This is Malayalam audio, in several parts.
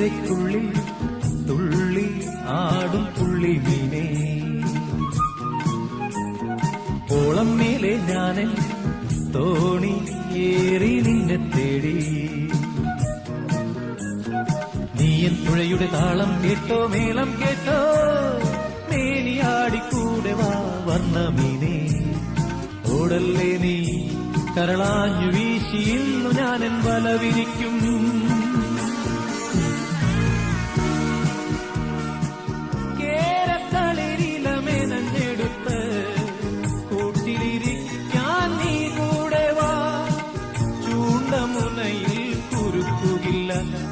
കായത്തിരക്കുള്ളിൽ തുള്ളി ആടും പുള്ളി മീനേ. ഓളം മേലെ ഞാനൻ തോണി ഏറി നിന്നെ തേടി. നീയൻ പുഴയുടെ താളം കേട്ടോ മേളം കേട്ടോ. മേനിയാടിക്കൂടെ വാ വന്ന മീനെ. ഓടല്ലേ നീ കരളാഞ്ഞു വീശിയിൽ ഇന്നു ഞാനൻ വല വിരിക്കും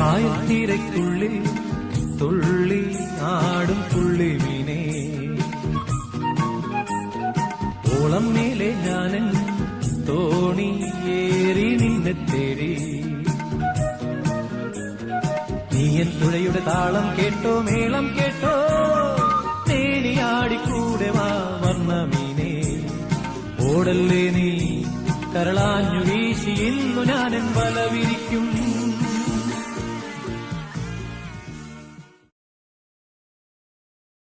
കായത്തിരക്കുള്ളിൽ തുള്ളി ആടും പുള്ളി മീനേ ഓളം മേലെ ഞാനൻ തോണി ഏറി നിന്നെ തേടി. നീയൻ തുഴയുടെ താളം കേട്ടോ മേളം കേട്ടോ. തേനിയാടിക്കൂടെ വാ വർണമീനേ. ഓടല്ലേ നീ കരളാഞ്ഞു വീശി ഇന്നു ഞാനൻ വല വിരിക്കും